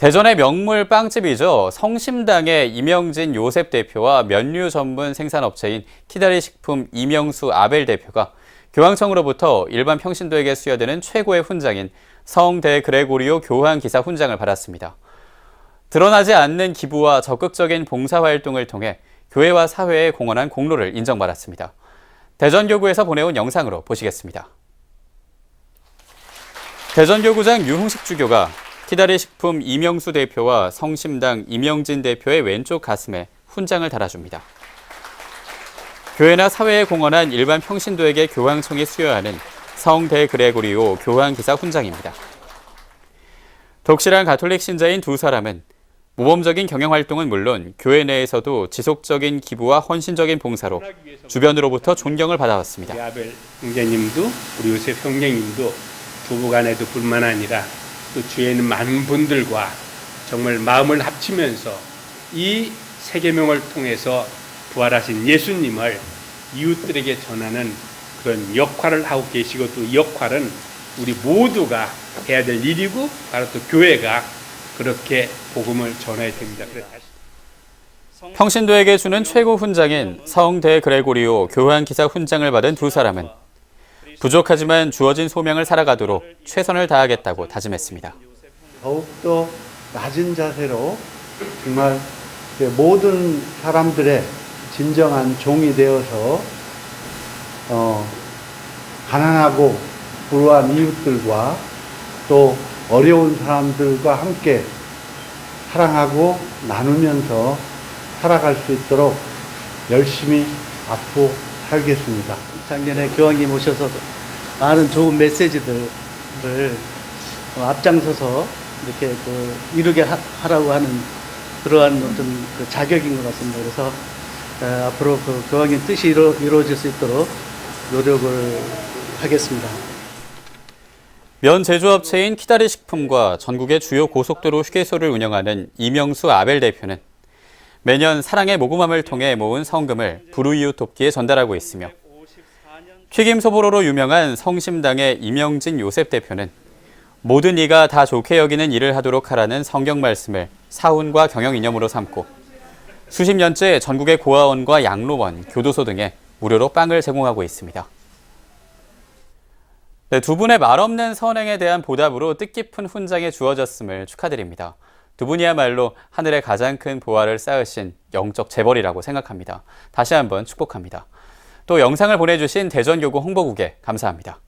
대전의 명물 빵집이죠. 성심당의 이명진 요셉 대표와 면류 전문 생산업체인 티다리 식품 이명수 아벨 대표가 교황청으로부터 일반 평신도에게 수여되는 최고의 훈장인 성대 그레고리오 교황 기사 훈장을 받았습니다. 드러나지 않는 기부와 적극적인 봉사 활동을 통해 교회와 사회에 공헌한 공로를 인정받았습니다. 대전교구에서 보내온 영상으로 보시겠습니다. 대전교구장 유흥식 주교가 티다리 식품 이명수 대표와 성심당 이명진 대표의 왼쪽 가슴에 훈장을 달아줍니다. 교회나 사회에 공헌한 일반 평신도에게 교황청이 수여하는 성대 그레고리오 교황기사 훈장입니다. 독실한 가톨릭 신자인 두 사람은 모범적인 경영 활동은 물론 교회 내에서도 지속적인 기부와 헌신적인 봉사로 주변으로부터 존경을 받아왔습니다. 아벨 형제님도 우리 요셉 형제님도 부부간에도 뿐만 아니라 또 주위에 있는 많은 분들과 정말 마음을 합치면서 이 세계명을 통해서 부활하신 예수님을 이웃들에게 전하는 그런 역할을 하고 계시고 또이 역할은 우리 모두가 해야 될 일이고 바로 또 교회가 그렇게 복음을 전해야 됩니다. 평신도에게 주는 최고 훈장인 성대 그레고리오 교황 기사 훈장을 받은 두 사람은 부족하지만 주어진 소명을 살아가도록 최선을 다하겠다고 다짐했습니다. 더욱더 낮은 자세로 정말 그 모든 사람들의 진정한 종이 되어서 어, 가난하고 불우한 이웃들과 또 어려운 사람들과 함께 사랑하고 나누면서 살아갈 수 있도록 열심히 앞으로 살겠습니다. 작년에 교황님 오셔서 많은 좋은 메시지들을 어, 앞장서서 이렇게 그 이루게 하, 하라고 하는 그러한 어떤 그 자격인 것 같습니다. 그래서 어, 앞으로 그 교황님 뜻이 이루, 이루어질 수 있도록 노력을 하겠습니다. 면 제조업체인 키다리 식품과 전국의 주요 고속도로 휴게소를 운영하는 이명수 아벨 대표는 매년 사랑의 모금함을 통해 모은 성금을 불우이웃 돕기에 전달하고 있으며 튀김 소보로로 유명한 성심당의 이명진 요셉 대표는 모든 이가 다 좋게 여기는 일을 하도록 하라는 성경 말씀을 사훈과 경영 이념으로 삼고 수십 년째 전국의 고아원과 양로원, 교도소 등에 무료로 빵을 제공하고 있습니다. 네, 두 분의 말없는 선행에 대한 보답으로 뜻깊은 훈장이 주어졌음을 축하드립니다. 두 분이야말로 하늘의 가장 큰 보화를 쌓으신 영적 재벌이라고 생각합니다. 다시 한번 축복합니다. 또 영상을 보내주신 대전교구 홍보국에 감사합니다.